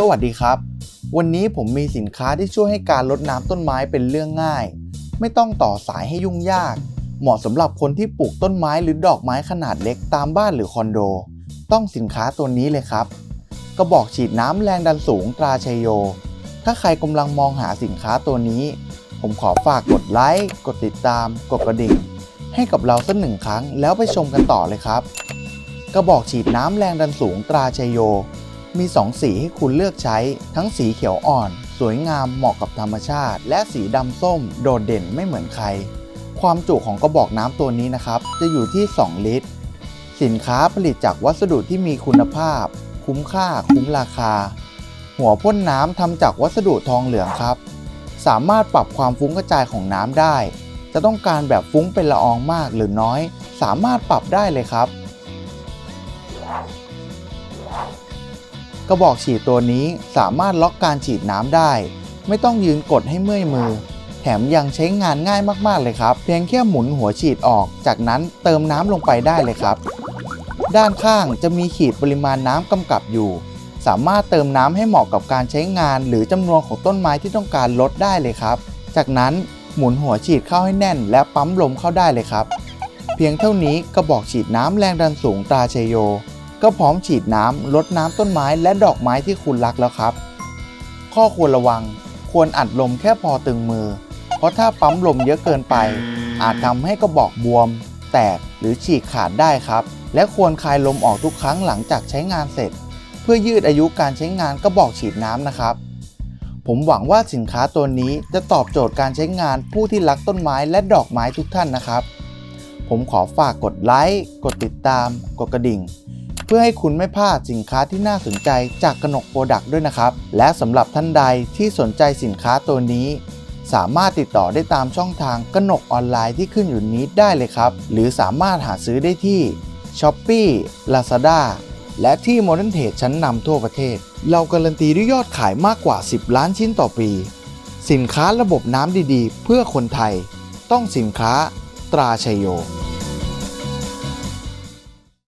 สวัสดีครับ วันนี้ผมมีสินค้าที่ช่วยให้การรดน้ำต้นไม้เป็นเรื่องง่าย ไม่ต้องต่อสายให้ยุ่งยาก เหมาะสำหรับคนที่ปลูกต้นไม้หรือดอกไม้ขนาดเล็กตามบ้านหรือคอนโด ต้องสินค้าตัวนี้เลยครับ กระบอกฉีดน้ำแรงดันสูงตราชัยโย ถ้าใครกำลังมองหาสินค้าตัวนี้ ผมขอฝากกดไลค์กดติดตาม กดกระดิ่ง ให้กับเราสักหนึ่งครั้งแล้วไปชมกันต่อเลยครับ กระบอกฉีดน้ำแรงดันสูงตราชัยโย มี 2 สีให้คุณเลือกใช้ ทั้งสีเขียวอ่อน สวยงามเหมาะกับธรรมชาติ และสีดำส้มโดดเด่นไม่เหมือนใคร ความจุของกระบอกน้ำตัวนี้นะครับ จะอยู่ที่ 2 ลิตร สินค้าผลิตจากวัสดุที่มีคุณภาพ คุ้มค่าคุ้มราคา หัวพ่นน้ำทำจากวัสดุทองเหลืองครับ สามารถปรับความฟุ้งกระจายของน้ำได้ จะต้องการแบบฟุ้งเป็นละอองมากหรือน้อย สามารถปรับได้เลยครับ กระบอกฉีดตัวนี้สามารถล็อกการฉีดน้ำได้ ไม่ต้องยืนกดให้เมื่อยมือ แถมยังใช้งานง่ายมากๆเลยครับ เพียงแค่หมุนหัวฉีดออก จากนั้นเติมน้ำลงไปได้เลยครับ ด้านข้างจะมีขีดปริมาณน้ำกำกับอยู่ สามารถเติมน้ำให้เหมาะกับการใช้งาน หรือจำนวนของต้นไม้ที่ต้องการลดได้เลยครับ จากนั้นหมุนหัวฉีดเข้าให้แน่น และปั๊มลมเข้าได้เลยครับ เพียงเท่านี้กระบอกฉีดน้ำแรงดันสูงตราชยโย ก็พร้อมฉีดน้ำลดน้ำต้นไม้และดอกไม้ที่คุณรักแล้วครับ ข้อควรระวัง ควรอัดลมแค่พอตึงมือ เพราะถ้าปั๊มลมเยอะเกินไป อาจทำให้กระบอกบวม แตกหรือฉีกขาดได้ครับ และควรคลายลมออกทุกครั้งหลังจากใช้งานเสร็จ เพื่อยืดอายุการใช้งานกระบอกฉีดน้ำนะครับ ผมหวังว่าสินค้าตัวนี้จะตอบโจทย์การใช้งานผู้ที่รักต้นไม้และดอกไม้ทุกท่านนะครับ ผมขอฝากกดไลค์กดติดตาม กดกระดิ่ง เพื่อให้คุณไม่พลาดสินค้าที่น่าสนใจจากกนกโปรดักต์ด้วยนะครับ และสำหรับท่านใดที่สนใจสินค้าตัวนี้ สามารถติดต่อได้ตามช่องทางกนกออนไลน์ที่ขึ้นอยู่นี้ได้เลยครับ หรือสามารถหาซื้อได้ที่ s h o p e e Lazada และที่ Modern Trade ชั้นนำทั่วประเทศ เราการันตีด้วยยอดขายมากกว่า 10 ล้านชิ้นต่อปี สินค้าระบบน้ำดีๆ เพื่อคนไทย ต้องสินค้าตราชัยโย